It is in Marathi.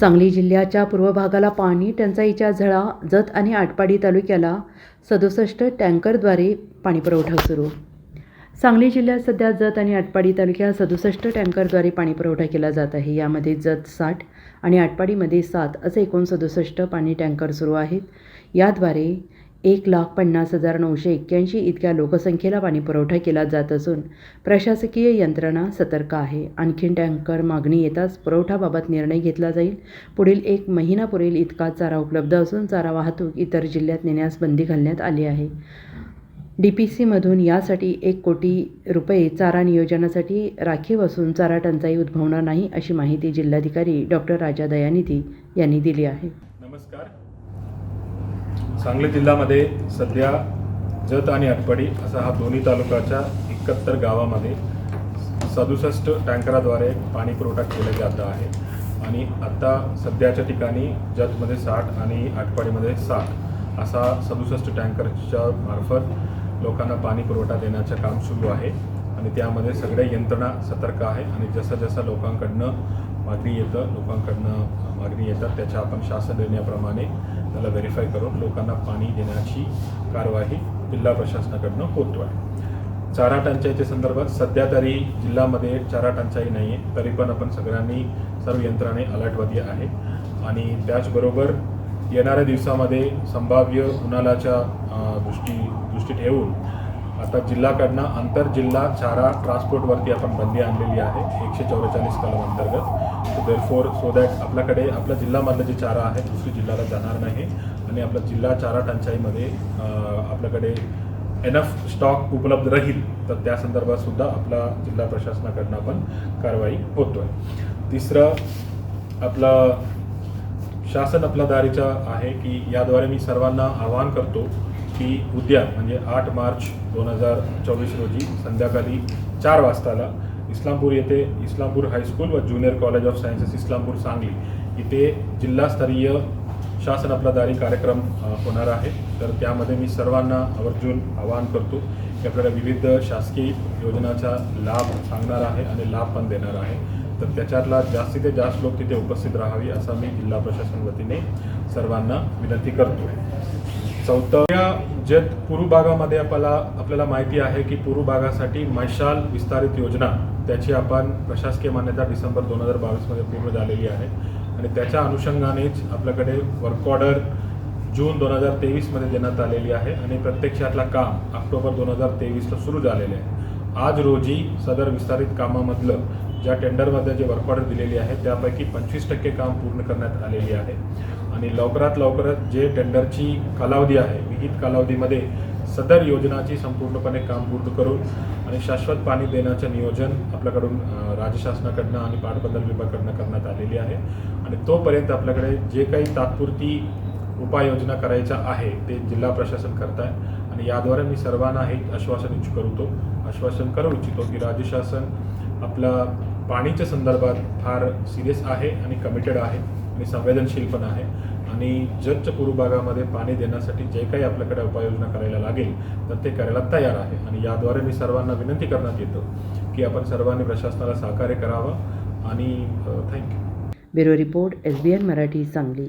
सांगली जिल्ह्याच्या पूर्व भागाला पाणी टंचाईच्या झळा जत आणि आटपाडी तालुक्याला सदुसष्ट टँकरद्वारे पाणीपुरवठा सुरू. सांगली जिल्ह्यात सध्या जत आणि आटपाडी तालुक्यात सदुसष्ट टँकरद्वारे पाणीपुरवठा केला जात आहे. यामध्ये जत साठ आणि आटपाडीमध्ये सात असे एकूण सदुसष्ट पाणी टँकर सुरू आहेत. याद्वारे एक लाख पन्नास हजार नऊशे एक्क्याऐंशी इतक्या लोकसंख्येला पाणीपुरवठा केला जात असून प्रशासकीय यंत्रणा सतर्क आहे. आणखीन टँकर मागणी येताच पुरवठाबाबत निर्णय घेतला जाईल. पुढील एक महिना पुरेल इतका चारा उपलब्ध असून चारा वाहतूक इतर जिल्ह्यात नेण्यास बंदी घालण्यात आली आहे. डी पी सीमधून यासाठी एक कोटी रुपये चारा नियोजनासाठी राखीव असून चारा टंचाई उद्भवणार नाही अशी माहिती जिल्हाधिकारी डॉक्टर राजा दयानिधी यांनी दिली आहे. नमस्कार. सांगली जिल्ह्यामध्ये सध्या जत आणि अटपडी असा हा दोन्ही तालुक्याच्या एकाहत्तर गावामध्ये सदुसष्ट टँकराद्वारे पाणी पुरवठा केला जात आहे. आणि आत्ता सध्याच्या ठिकाणी जतमध्ये साठ आणि आटपाडीमध्ये साठ असा सदुसष्ट टँकरच्या मार्फत लोकांना पाणी पुरवठा देण्याचं काम सुरू आहे. आणि त्यामध्ये सगळ्या यंत्रणा सतर्क आहे आणि जसं जसं लोकांकडनं मागणी येतं लोकांकडनं मागणी येतात त्याच्या आपण शासन देण्याप्रमाणे त्याला व्हेरीफाय करून लोकांना पाणी देण्याची कारवाई जिल्हा प्रशासनाकडनं होतो आहे चारा टंचाईच्या संदर्भात सध्या तरी जिल्ह्यामध्ये चारा टंचाई नाही आहे तरी पण आपण सगळ्यांनी सर्व यंत्रणे अलर्टवादी आहे. आणि त्याचबरोबर येणाऱ्या दिवसामध्ये संभाव्य उन्हाळ्याच्या दृष्टी दृष्टी ठेवून आता जिल्ह्याकडनं आंतरजिल्हा चारा ट्रान्सपोर्टवरती आपण बंदी आणलेली आहे एकशे चौवेचाळीस कलम अंतर्गत. देरफोर सो दॅट आपल्याकडे आपल्या जिल्ह्यामधलं जे चारा आहे दुसरी जिल्ह्याला जाणार नाही. आणि आपला जिल्हा चारा टंचाईमध्ये आपल्याकडे एनफ स्टॉक उपलब्ध राहील तर त्या संदर्भात सुद्धा आपला जिल्हा प्रशासनाकडनं आपण कारवाई होतो आहे तिसरं आपलं शासन आपल्या दारीचं आहे की याद्वारे मी सर्वांना आवाहन करतो की उद्या म्हणजे आठ मार्च दोन हजार चोवीस रोजी संध्याकाळी चार वाजताला इस्लामपूर येथे इस्लामपूर हायस्कूल व junior college of sciences Islampur Sangli इथे जिल्हास्तरीय शासन आपला दारी कार्यक्रम होणार आहे. तर त्यामध्ये मी सर्वांना आवर्जून आवाहन करतो की आपल्याला विविध शासकीय योजनाचा लाभ सांगणार आहे आणि लाभ पण देणार आहे. तर त्याच्यातला जास्तीत जास्त लोक तिथे उपस्थित राहावी असा मी जिल्हा प्रशासन वतीने सर्वांना विनंती करतो. चौथ्या जत पूर्व भागामध्ये आपल्याला आपल्याला माहिती आहे की पूर्व भागासाठी मैशाल विस्तारित योजना त्याची आपण प्रशासकीय मान्यता डिसेंबर दोन हजार बावीसमध्ये पूर्ण झालेली आहे. आणि त्याच्या अनुषंगानेच आपल्याकडे वर्क ऑर्डर जून दोन हजार तेवीसमध्ये देण्यात आलेली आहे आणि प्रत्यक्षातला काम ऑक्टोबर दोन हजार तेवीसला सुरू झालेले आहे. आज रोजी सदर विस्तारित कामामधलं ज्या टेंडरमध्ये जे वर्क ऑर्डर दिलेली आहे त्यापैकी पंचवीस टक्के काम पूर्ण करण्यात आलेली आहे. आणि लवकरात लवकरात जे टेंडरची कालावधी आहे विहित कालावधीमध्ये सदर योजनाची संपूर्णपणे काम पूर्ण करून आणि शाश्वत पाणी देण्याचं नियोजन आपल्याकडून राज्य शासनाकडनं आणि पाटबंधारे विभागाकडनं करण्यात आलेली आहे. आणि तोपर्यंत आपल्याकडे जे काही तात्पुरती उपाययोजना करायच्या आहे ते जिल्हा प्रशासन करत आहे आणि याद्वारे मी सर्वांना हे आश्वासन इच्छ करतो आश्वासन करू इच्छितो की राज्य शासन आपला पाणीच्या संदर्भात फार सिरियस आहे आणि कमिटेड आहे आणि संवेदनशील पण आहे. आणि जगच्या पूर्व भागामध्ये पाणी देण्यासाठी जे काही आपल्याकडे उपाययोजना करायला लागेल तर ते करायला तयार आहे. आणि याद्वारे मी सर्वांना विनंती करण्यात येतो की आपण सर्वांनी प्रशासनाला सहकार्य करावं. आणि thank you bureau report S B N Marathi Sangli.